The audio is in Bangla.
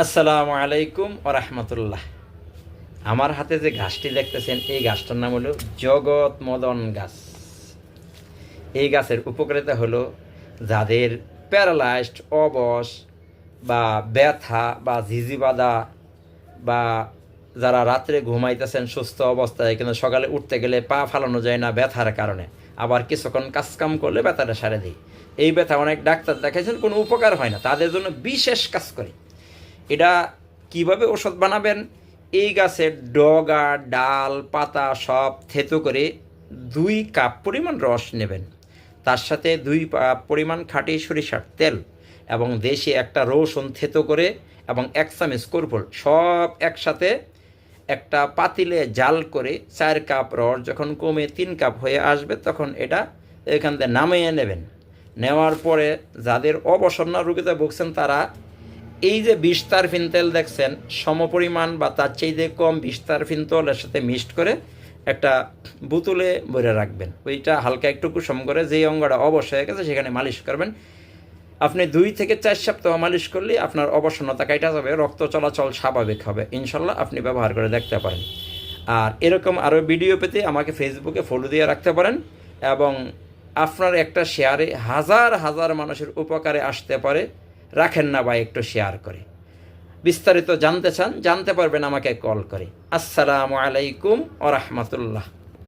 আসসালামু আলাইকুম ওরহমতুল্লাহ আমার হাতে যে গাছটি দেখতেছেন, এই গাছটার নাম হলো জগৎ মদন গাছ। এই গাছের উপকারিতা হলো যাদের প্যারালাইজড অবশ বা ব্যথা বা ঝিঝিবাদা বা যারা রাত্রে ঘুমাইতেছেন, সুস্থ অবস্থায়, কিন্তু সকালে উঠতে গেলে পা ফালানো যায় না ব্যথার কারণে। আবার কিছুক্ষণ কাজকাম করলে ব্যথাটা সারে দিই এই ব্যথা অনেক ডাক্তার দেখাইছেন, কোনো উপকার হয় না। তাদের জন্য বিশেষ কাজ করে। এটা কীভাবে ওষুধ বানাবেন? এই গাছের ডগা, ডাল, পাতা সব থেতো করে দুই কাপ পরিমাণ রস নেবেন। তার সাথে দুই কাপ পরিমাণ খাঁটি সরিষার তেল এবং দেশে একটা রসুন থেতো করে এবং এক চামচ করফুল সব একসাথে একটা পাতিলে জাল করে চার কাপ রস যখন কমে তিন কাপ হয়ে আসবে তখন এটা এখান থেকে নামিয়ে নেবেন। নেওয়ার পরে যাদের অবসন্ন রোগীতে ভুগছেন তারা এই যে বিস্তার ফিনতেল দেখছেন, সমপরিমাণ বা তার চাইতে কম বিস্তার ফিনতলের সাথে মিক্সড করে একটা বোতলে ভরে রাখবেন। ওইটা হালকা একটু কুসুম করে যেই অঙ্গটা অবশ হয়ে গেছে সেখানে মালিশ করবেন। আপনি দুই থেকে চার সপ্তাহ মালিশ করলে আপনার অবসন্নতা কাটা যাবে, রক্ত চলাচল স্বাভাবিক হবে। ইনশাল্লাহ আপনি ব্যবহার করে দেখতে পারেন। আর এরকম আরও ভিডিও পেতে আমাকে ফেসবুকে ফলো দিয়ে রাখতে পারেন এবং আপনার একটা শেয়ারে হাজার হাজার মানুষের উপকারে আসতে পারে। রাখেন না বা একটু শেয়ার করে। বিস্তারিত জানতে চান, জানতে পারবেন আমাকে কল করে। আসসালামু আলাইকুম ও রহমতুল্লাহ।